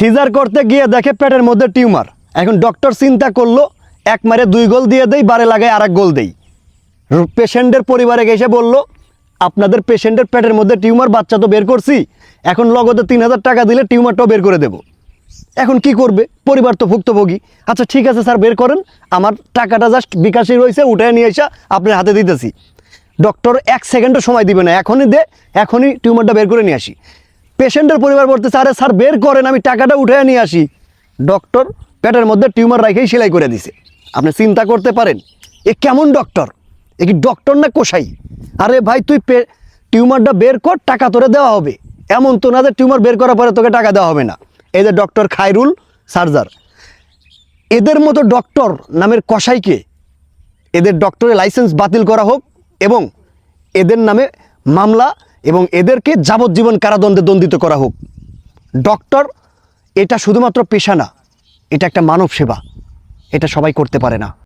Caesar করতে গিয়ে দেখে পেটের মধ্যে টিউমার। এখন ডক্টর চিন্তা করল, এক মারে দুই গোল দিয়ে দেই, বারে লাগায় আর এক গোল দেই। পেশেন্টের পরিবারে এসে বলল, আপনাদের পেশেন্টের পেটের মধ্যে টিউমার, বাচ্চা তো বের করছি। এখন লগতে তিন হাজার টাকা দিলে টিউমারটাও বের করে দেব। এখন কি করবে? পরিবার তো ভুক্তভোগী। আচ্ছা ঠিক আছে স্যার, বের করেন। আমার টাকাটা জাস্ট বিকাশই রয়েছে উঠে নিয়ে এসে আপনার হাতে দিতেছি। ডক্টর এক সেকেন্ডও সময় দিবে না। এখনই দে, এখনই টিউমারটা বের করে নিয়ে আসি। পেশেন্টের পরিবার বলতেছে, আরে স্যার, বের করেন, আমি টাকাটা উঠে নিয়ে আসি। ডক্টর পেটের মধ্যে টিউমার রাখেই সেলাই করে দিছে। আপনি চিন্তা করতে পারেন, এ কেমন ডক্টর? এ কি ডক্টর না কোষাই? আরে ভাই, তুই পে- টিউমারটা বের কর, টাকা তোরে দেওয়া হবে। এমন তো না যে টিউমার বের করার পরে তোকে টাকা দেওয়া হবে না। এই যে ডক্টর খায়রুল সার্জার, এদের মতো ডক্টর নামের কষাইকে এদের ডক্টরের লাইসেন্স বাতিল করা হোক এবং এদের নামে মামলা এবং এদেরকে যাবজ্জীবন কারাদণ্ডে দণ্ডিত করা হোক। ডক্টর, এটা শুধুমাত্র পেশা না, এটা একটা মানব সেবা, এটা সবাই করতে পারে না।